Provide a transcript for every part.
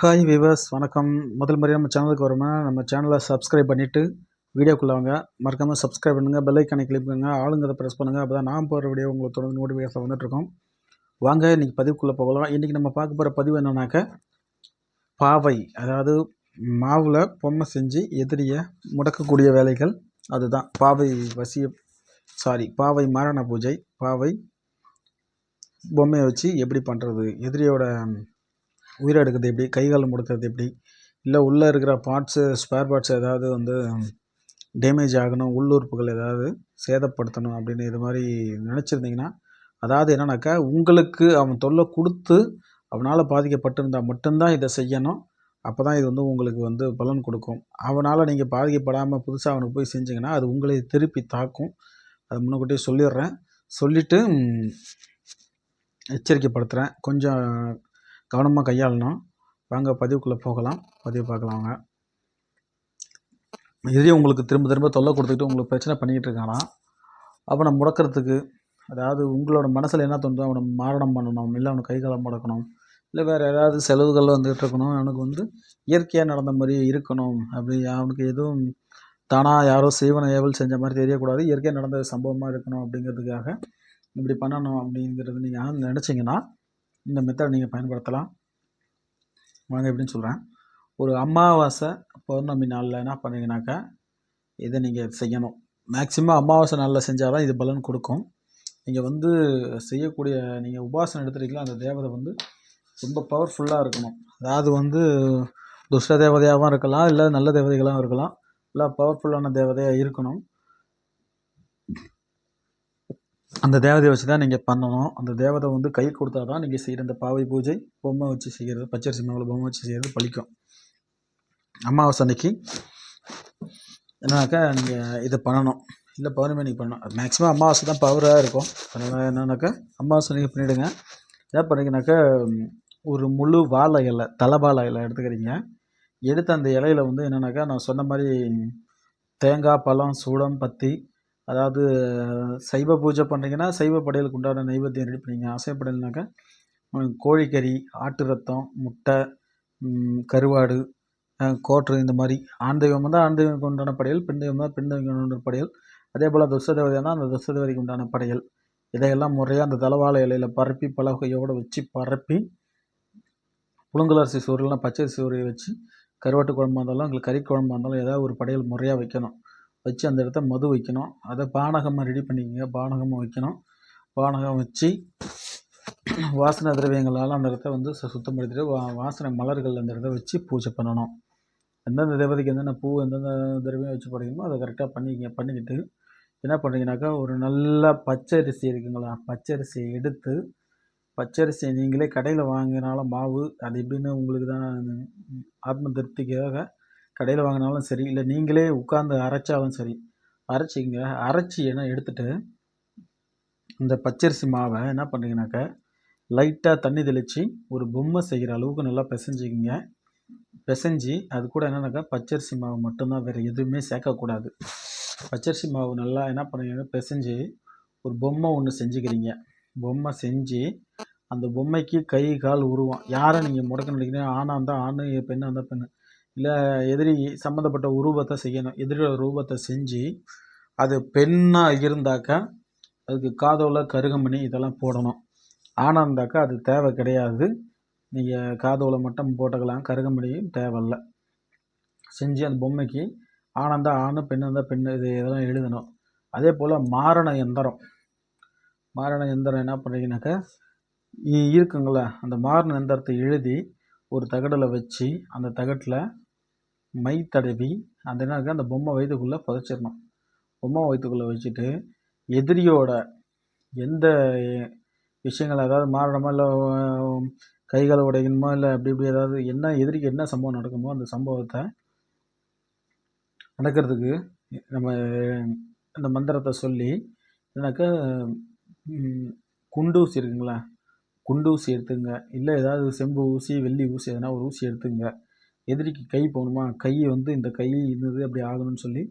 Hi viewers வணக்கம். முதல் முறையாக நம்ம சேனலுக்கு வரோம்னா நம்ம சேனலை சப்ஸ்கிரைப் பண்ணிவிட்டு வீடியோக்குள்ளே வாங்க. மறக்காமல் சப்ஸ்கிரைப் பண்ணுங்கள் பெல் ஐக்கானை கிளிக் பண்ணுங்கள் ஆளுங்கிறத ப்ரெஸ் பண்ணுங்கள் அப்போ தான் நான் போகிற வீடியோ உங்களுக்கு தொடர்ந்து நோட்டிஃபிகேஷன் வந்துட்டுருக்கோம். வாங்க இன்றைக்கி பதிவுக்குள்ளே போகலாம். இன்றைக்கி நம்ம பார்க்க போகிற பதிவு என்னன்னாக்க பாவை அதாவது மாவில் பொம்மை செஞ்சு எதிரியை முடக்கக்கூடிய வேலைகள் அதுதான். பாவை வசிய சாரி பாவை மாரண பூஜை பாவை பொம்மையை வச்சு எப்படி பண்ணுறது எதிரியோட உயிரை எடுக்கிறது எப்படி? கை கால் முடக்கிறது எப்படி? இல்லை உள்ளே இருக்கிற பார்ட்ஸு ஸ்பேர் பார்ட்ஸ் ஏதாவது வந்து டேமேஜ் ஆகணும் உள்ளுறுப்புகள் ஏதாவது சேதப்படுத்தணும் அப்படின்னு இது மாதிரி நினச்சிருந்தீங்கன்னா அதாவது என்னன்னாக்கா உங்களுக்கு அவன் தொல்லை கொடுத்து அவனால் பாதிக்கப்பட்டிருந்தால் மட்டும்தான் இதை செய்யணும். அப்போ தான் இது வந்து உங்களுக்கு வந்து பலன் கொடுக்கும். அவனால் நீங்கள் பாதிக்கப்படாமல் புதுசாக அவனுக்கு போய் செஞ்சிங்கன்னா அது உங்களை திருப்பி தாக்கும். அது முன்னக்கூட்டியே சொல்லிடுறேன். சொல்லிவிட்டு எச்சரிக்கைப்படுத்துகிறேன் கொஞ்சம் கவனமாக கையாளணும். வாங்க பதிவுக்குள்ளே போகலாம். பதிவு பார்க்கலாம் வாங்க. இதே உங்களுக்கு திரும்ப திரும்ப தொல்லை கொடுத்துக்கிட்டு உங்களுக்கு பிரச்சனை பண்ணிக்கிட்டு இருக்கானா? அவனை முடக்கிறதுக்கு அதாவது உங்களோட மனசில் என்ன தோணுதோ அவனை மாரணம் பண்ணணும். இல்லை அவனை கை காலம் முடக்கணும். இல்லை வேறு ஏதாவது செலவுகள் வந்துகிட்டு இருக்கணும். அவனுக்கு வந்து இயற்கையாக நடந்த மாதிரி இருக்கணும். அப்படி அவனுக்கு எதுவும் தானாக யாரோ செய்வன ஏவல் செஞ்ச மாதிரி தெரியக்கூடாது. இயற்கையாக நடந்த சம்பவமாக இருக்கணும் அப்படிங்கிறதுக்காக இப்படி பண்ணணும் அப்படிங்கிறது நீங்கள் நினச்சிங்கன்னா இந்த மெத்தட் நீங்கள் பயன்படுத்தலாம். வாங்க எப்படின்னு சொல்கிறேன் ஒரு அமாவாசை பௌர்ணமி நாளில் என்ன பண்ணுறீங்கனாக்கா இதை நீங்கள் செய்யணும். மேக்ஸிமம் அமாவாசை நாளில் செஞ்சால் தான் இது பலன் கொடுக்கும். நீங்கள் வந்து செய்யக்கூடிய நீங்கள் உபாசனம் எடுத்துட்டீங்களா அந்த தேவதை வந்து ரொம்ப பவர்ஃபுல்லாக இருக்கணும். அதாவது வந்து துஷ்ட தேவதையாகவும் இருக்கலாம் இல்லை நல்ல தேவதைகளாகவும் இருக்கலாம். இல்லை பவர்ஃபுல்லான தேவதையாக இருக்கணும். அந்த தேவதையை வச்சு தான் நீங்கள் பண்ணணும். அந்த தேவதை வந்து கை கொடுத்தா தான் நீங்கள் செய்கிற அந்த பாவை பூஜை பொம்மை வச்சு செய்கிறது பச்சரிசி மாவில் பொம்மை வச்சு செய்கிறது பழிக்கும். அமாவாசை அன்னைக்கு என்னன்னாக்கா நீங்கள் இதை பண்ணணும். இல்லை பௌர்ணமி அன்றைக்கி பண்ணணும். மேக்ஸிமம் அமாவாசை தான் பவராக இருக்கும். அதனால் என்னன்னாக்கா அமாவாசை அன்றைக்கி பண்ணிவிடுங்க என்ன பண்ணுறீங்கனாக்கா ஒரு முழு வாழை இலை தலைவாழை இலை எடுத்துக்கிறீங்க. எடுத்து அந்த இலையில வந்து என்னென்னாக்கா நான் சொன்ன மாதிரி தேங்காய் பழம் சூடம் பத்தி அதாவது சைவ பூஜை பண்ணுறீங்கன்னா சைவ படையலுக்கு உண்டான நைவேத்தியம் ரெடி பண்ணிங்க. அசைவ படையல்னாக்கா கோழிக்கறி ஆட்டு ரத்தம் முட்டை கருவாடு கோட்ரு இந்த மாதிரி ஆண் தெய்வம் வந்து ஆண் தெய்வம் உண்டான படையல் பெண் தெய்வம் தான் பெண் தெய்வம் உண்டான படையல். அதே போல் துஷ்ட தேவதைனா அந்த துஷ்ட தேவதைக்கு உண்டான படையல். இதையெல்லாம் முறையாக அந்த தலவாழை இலையில் பரப்பி பலகையோடு வச்சு பரப்பி புழுங்கலரிசி சோறுலாம் பச்சரிசி சோறையை வச்சு கருவாட்டு குழம்பாக இருந்தாலும் எங்களுக்கு கறி குழம்பா இருந்தாலும் ஏதாவது ஒரு படையல் முறையாக வைக்கணும். வச்சு அந்த இடத்த மது வைக்கணும். அதை பானகமாக ரெடி பண்ணிக்கோங்க. பானகமாக வைக்கணும். பானகம் வச்சு வாசனை திரவியங்களால் அந்த இடத்த வந்து சுத்தப்படுத்திட்டு வா வாசனை மலர்கள் அந்த இடத்த வச்சு பூஜை பண்ணணும். எந்தெந்த தேவதைக்கு என்னென்ன பூ எந்தெந்த திரவியம் வச்சு படைக்கணுமோ அதை கரெக்டாக பண்ணிக்கங்க பண்ணிக்கிட்டு என்ன பண்ணுறீங்கனாக்கா ஒரு நல்ல பச்சரிசி இருக்குங்களா? பச்சரிசியை எடுத்து பச்சரிசியை நீங்களே கடையில் வாங்கினாலும் மாவு அது எப்படின்னு உங்களுக்கு தான் ஆத்ம திருப்திக்காக கடையில் வாங்கினாலும் சரி இல்லை நீங்களே உட்காந்து அரைச்சாலும் சரி அரைச்சிங்க. அரைச்சி என்ன எடுத்துகிட்டு இந்த பச்சரிசி மாவை என்ன பண்ணுறீங்கனாக்கா லைட்டாக தண்ணி தெளித்து ஒரு பொம்மை செய்கிற அளவுக்கு நல்லா பிசைஞ்சிக்கிங்க. பிசைஞ்சி அது கூட என்னென்னாக்கா பச்சரிசி மாவு மட்டும்தான் வேறு எதுவுமே சேர்க்கக்கூடாது. பச்சரிசி மாவு நல்லா என்ன பண்ணுறீங்க பிசைஞ்சு ஒரு பொம்மை ஒன்று செஞ்சுக்கிறீங்க. பொம்மை செஞ்சு அந்த பொம்மைக்கு கை கால் உருவம். யாரை நீங்கள் முடக்க நினைக்கிறீங்க ஆணாக இருந்தால் ஆண் பெண்ணாக இருந்தால் பெண்ணு. இல்லை எதிரி சம்மந்தப்பட்ட உருவத்தை செய்யணும். எதிரியோட ரூபத்தை செஞ்சு அது பெண்ணாக இருந்தாக்கா அதுக்கு காதோல கருகமணி இதெல்லாம் போடணும். ஆணாக இருந்தாக்கா அது தேவை கிடையாது. நீங்கள் காதோல மட்டும் போட்டுக்கலாம். கருகமணியும் தேவையில்லை. செஞ்சு அந்த பொம்மைக்கு ஆனந்தா ஆணு பெண்ணு இருந்தால் இது இதெல்லாம் எழுதணும். அதே போல் மாரண எந்திரம். மாரண எந்திரம் என்ன பண்ணுறீங்கனாக்கா இருக்குங்களா அந்த மாரண எந்திரத்தை எழுதி ஒரு தகடில் வச்சு அந்த தகட்டில் மை தடவி அந்த என்ன அந்த பொம்மை வயிற்றுக்குள்ளே புதைச்சிடணும். பொம்மை வயிற்றுக்குள்ளே வச்சுட்டு எதிரியோட எந்த விஷயங்கள் அதாவது மாறணுமா இல்லை கை கால் உடைக்கணுமா இல்லை அப்படி இப்படி ஏதாவது என்ன எதிரிக்கு என்ன சம்பவம் நடக்குமோ அந்த சம்பவத்தை நடக்கிறதுக்கு நம்ம அந்த மந்திரத்தை சொல்லி என்னக்கா குண்டூசி இருக்குங்களா குண்டு ஊசி எடுத்துங்க. இல்லை ஏதாவது செம்பு ஊசி வெள்ளி ஊசி எதனா ஒரு ஊசி எடுத்துங்க. எதிரிக்கு கை போகணுமா? கை வந்து இந்த கை இருந்தது அப்படி ஆகணும்னு சொல்லி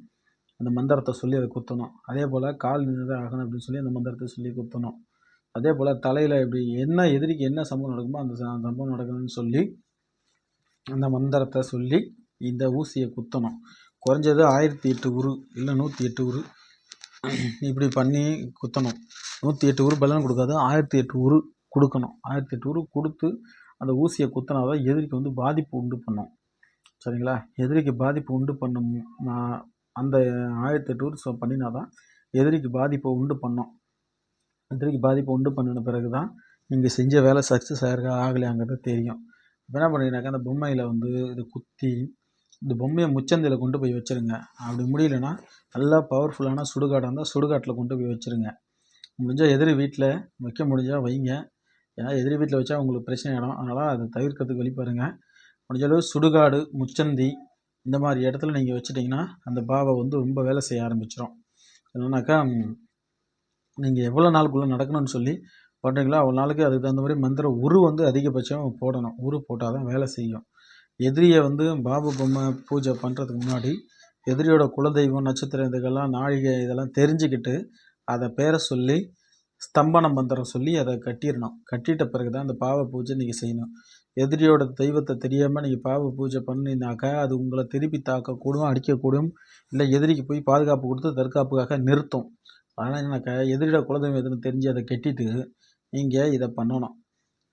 அந்த மந்திரத்தை சொல்லி அதை குத்தணும். அதே போல் கால் நின்றது ஆகணும் அப்படின்னு சொல்லி அந்த மந்திரத்தை சொல்லி குத்தணும். அதே போல் தலையில் இப்படி என்ன எதிரிக்கு என்ன சம்பவம் நடக்குமோ அந்த சம்பவம் நடக்கணும்னு சொல்லி அந்த மந்திரத்தை சொல்லி இந்த ஊசியை குத்தணும். குறைஞ்சது ஆயிரத்தி எட்டு உரு இல்லை நூற்றி எட்டு உரு இப்படி பண்ணி குத்தணும். நூற்றி எட்டு உரு பலன் கொடுக்காது. ஆயிரத்தி எட்டு உரு கொடுக்கணும். ஆயிரத்தி எட்டு கொடுத்து அந்த ஊசியை குத்தினா தான் எதிரிக்கு வந்து பாதிப்பு உண்டு பண்ணும். சரிங்களா? எதிரிக்கு பாதிப்பு உண்டு பண்ணும் நான் அந்த ஆயிரத்தி எட்டு ஸோ பண்ணினா தான் எதிரிக்கு பாதிப்பை உண்டு பண்ணும். எதிரிக்கு பாதிப்பை உண்டு பண்ணின பிறகு தான் நீங்கள் செஞ்ச வேலை சக்ஸஸ் ஆயிருக்கா ஆகலையாங்கிறது தெரியும். இப்போ என்ன பண்ணுறீங்கனாக்கா அந்த பொம்மையில் வந்து இது குத்தி இந்த பொம்மையை முச்சந்தியில் கொண்டு போய் வச்சிருங்க. அப்படி முடியலன்னா நல்லா பவர்ஃபுல்லான சுடுகாடாக இருந்தால் சுடுகாட்டில் கொண்டு போய் வச்சிருங்க. முடிஞ்சால் எதிரி வீட்டில் வைக்க முடிஞ்சால் வைங்க. ஏன்னா எதிரி வீட்டில் வச்சா உங்களுக்கு பிரச்சனை ஆகிடும் அதனால் அதை தவிர்க்கிறதுக்கு வழி பாருங்கள் முடிஞ்சளவு சுடுகாடு முச்சந்தி இந்த மாதிரி இடத்துல நீங்கள் வச்சிட்டிங்கன்னா அந்த பாவை வந்து ரொம்ப வேலை செய்ய ஆரம்பிச்சிடும் என்னன்னாக்கா நீங்கள் எவ்வளோ நாளுக்குள்ளே நடக்கணும்னு சொல்லி பண்ணுறீங்களோ அவ்வளோ நாளுக்கு அதுக்கு தகுந்த மாதிரி மந்திர உரு வந்து அதிகபட்சம் போடணும். உரு போட்டால் தான் வேலை செய்யும். எதிரியை வந்து பாபு பொம்மை பூஜை பண்ணுறதுக்கு முன்னாடி எதிரியோட குலதெய்வம் நட்சத்திரம் இதுக்கெல்லாம் நாழிகை இதெல்லாம் தெரிஞ்சுக்கிட்டு அதை பேரை சொல்லி ஸ்தம்பன மந்திரம் சொல்லி அதை கட்டிடணும். கட்டிட்ட பிறகு தான் அந்த பாவ பூஜை நீங்கள் செய்யணும். எதிரியோட தெய்வத்தை தெரியாமல் நீங்கள் பாவ பூஜை பண்ணினாக்கா அது உங்களை திருப்பி தாக்கக்கூடும் அடிக்கக்கூடும். இல்லை எதிரிக்கு போய் பாதுகாப்பு கொடுத்து தற்காப்புக்காக நிறுத்தும். அதனால் என்னக்கா எதிரியோட குலதெய்வம் எதுன்னு தெரிஞ்சு அதை கட்டிட்டு நீங்கள் இதை பண்ணணும்.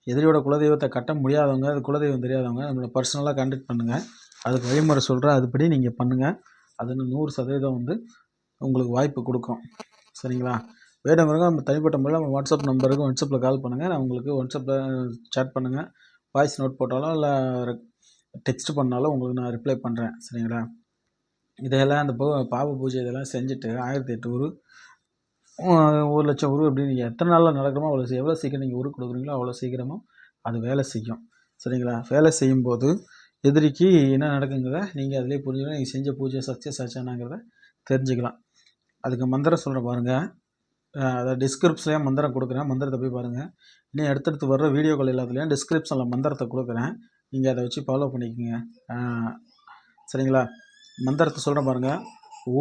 எதிரியோட குலதெய்வத்தை கட்ட முடியாதவங்க அது குலதெய்வம் தெரியாதவங்க நம்மளை பர்சனலாக கான்டாக்ட் பண்ணுங்கள் அதுக்கு வழிமுறை சொல்கிறேன் அதுபடி நீங்கள் பண்ணுங்கள் அது நூறு சதவீதம் வந்து உங்களுக்கு வாய்ப்பு கொடுக்கும். சரிங்களா? வேணுங்கிறவங்க நம்ம தனிப்பட்ட முறையில் நம்ம வாட்ஸ்அப் நம்பருக்கு வாட்ஸ்அப்பில் கால் பண்ணுங்கள் நான் உங்களுக்கு வாட்ஸ்அப்பில் சேட் பண்ணுங்கள் வாய்ஸ் நோட் போட்டாலும் இல்லை டெக்ஸ்ட் பண்ணாலும் உங்களுக்கு நான் ரிப்ளை பண்ணுறேன் சரிங்களா? இதையெல்லாம் அந்த பூ பாவ பூஜை இதெல்லாம் செஞ்சுட்டு ஆயிரத்தி எட்டு ஊர் ஒரு லட்சம் உரு அப்படின்னு நீங்கள் எத்தனை நாளில் நடக்குமோ அவ்வளோ எவ்வளோ சீக்கிரம் நீங்கள் உரு கொடுக்குறீங்களோ அவ்வளோ சீக்கிரமாக அது வேலை செய்யும். சரிங்களா? வேலை செய்யும்போது எதிரிக்கு என்ன நடக்குங்கிறத நீங்கள் அதிலே புரிஞ்சுக்கலாம் நீங்கள் செஞ்ச பூஜை சக்ஸஸ் ஆச்சானாங்கிறத தெரிஞ்சுக்கலாம். அதுக்கு மந்திரம் சொல்கிறேன் பாருங்கள் அதை டிஸ்கிரிப்ஷன்லேயே மந்திரம் கொடுக்குறேன். மந்திரத்தை போய் பாருங்கள் இன்னும் அடுத்தடுத்து வர்ற வீடியோக்கள் எல்லாத்துலேயும் டிஸ்கிரிப்ஷனில் மந்திரத்தை கொடுக்குறேன். நீங்கள் அதை வச்சு ஃபாலோ பண்ணிக்கோங்க. சரிங்களா? மந்திரத்தை சொல்கிறேன் பாருங்கள்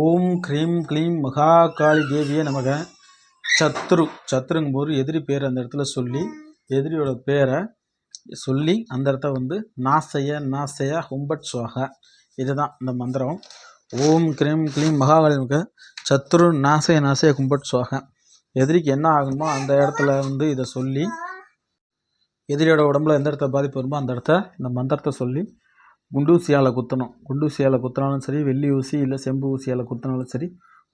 ஓம் க்ரீம் க்ளீம் மகா காளி தேவியே நமக. சத்ரு சத்ருங்கும் போது எதிரி பேர் அந்த இடத்துல சொல்லி எதிரியோட பேரை சொல்லி அந்த இடத்த வந்து நாசைய நாசைய ஹும்பட் சுவாக. இதுதான் இந்த மந்திரம். ஓம் க்ரீம் க்ளீம் மகாகாளி நமக. சத்ரு நாசைய நாசைய கும்பட் சுவாக. எதிரிக்கு என்ன ஆகணுமோ அந்த இடத்துல வந்து இதை சொல்லி எதிரியோட உடம்புல எந்த இடத்துல பாதிப்பு வருமோ அந்த இடத்த இந்த மந்திரத்தை சொல்லி குண்டூசியால் குத்தணும். குண்டூசியால் குத்தினாலும் சரி வெள்ளி ஊசி இல்லை செம்பு ஊசியால் குத்தினாலும் சரி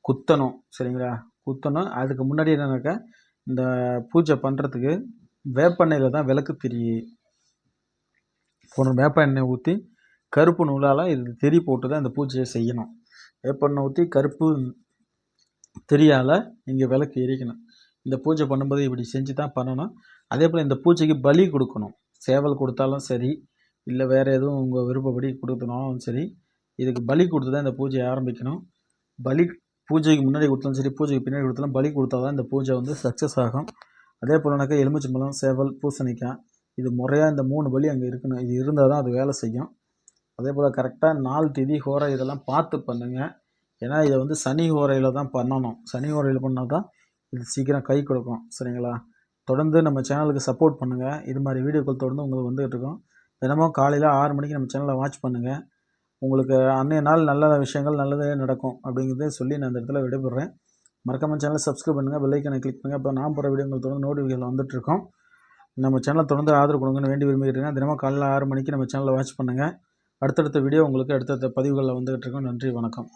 குத்தணும் சரிங்களா? குத்தணும். அதுக்கு முன்னாடி என்னன்னாக்கா இந்த பூஜை பண்ணுறதுக்கு வேப்பெண்ணெயில் தான் விளக்கு திரி போன வேப்ப எண்ணெய் ஊற்றி கருப்பு நூலால் இது திரி போட்டு தான் இந்த பூஜையை செய்யணும். வேப்பெண்ணெய் ஊற்றி கருப்பு திரியால் இங்கே விளக்கு எரிக்கணும். இந்த பூஜை பண்ணும்போது இப்படி செஞ்சு தான் பண்ணணும். அதே போல் இந்த பூஜைக்கு பலி கொடுக்கணும். சேவல் கொடுத்தாலும் சரி இல்லை வேறு எதுவும் உங்கள் விருப்பப்படி கொடுத்தனாலும் சரி இதுக்கு பலி கொடுத்து தான் இந்த பூஜையை ஆரம்பிக்கணும். பலி பூஜைக்கு முன்னாடி கொடுத்தாலும் சரி பூஜைக்கு பின்னாடி கொடுத்தாலும் பலி கொடுத்தா தான் இந்த பூஜை வந்து சக்ஸஸ் ஆகும். அதே போலனாக்கா எலுமிச்சம்பழம் சேவல் பூசணிக்காய் இது முறையாக இந்த மூணு பலி அங்கே இருக்கணும். இது இருந்தால் தான் அது வேலை செய்யும். அதே போல் கரெக்டாக நாள் திதி ஹோரை இதெல்லாம் பார்த்து பண்ணுங்கள் ஏன்னா இதை வந்து சனி ஓரையில் தான் பண்ணணும். சனி ஓரையில் பண்ணால் தான் இது சீக்கிரம் கை கொடுக்கும். சரிங்களா? தொடர்ந்து நம்ம சேனலுக்கு சப்போர்ட் பண்ணுங்கள் இது மாதிரி வீடியோக்கள் தொடர்ந்து உங்களுக்கு வந்துகிட்டு இருக்கோம். தினமும் காலையில் ஆறு மணிக்கு நம்ம சேனலை வாட்ச் பண்ணுங்கள் உங்களுக்கு அன்றைய நாள் நல்ல விஷயங்கள் நல்லதே நடக்கும் அப்படிங்கிறத சொல்லி நான் இந்த இடத்துல விடைபெறுறேன் மறக்காம சேனலை சப்ஸ்கிரைப் பண்ணுங்கள் பெல்லைக்கனை கிளிக் பண்ணுங்கள் அப்போ நான் போகிற வீடியோங்கள் தொடர்ந்து நோட்டிஃபிகேஷன் வந்துட்டுருக்கோம் நம்ம சேனலை தொடர்ந்து ஆதரவு கொடுங்கன்னு வேண்டி விரும்பிக்கிறேன் தினமும் காலையில் ஆறு மணிக்கு நம்ம சேனலை வாட்ச் பண்ணுங்கள் அடுத்தடுத்த வீடியோ உங்களுக்கு அடுத்தடுத்த பதிவுகளில் வந்துகிட்டு இருக்கோம். நன்றி வணக்கம்.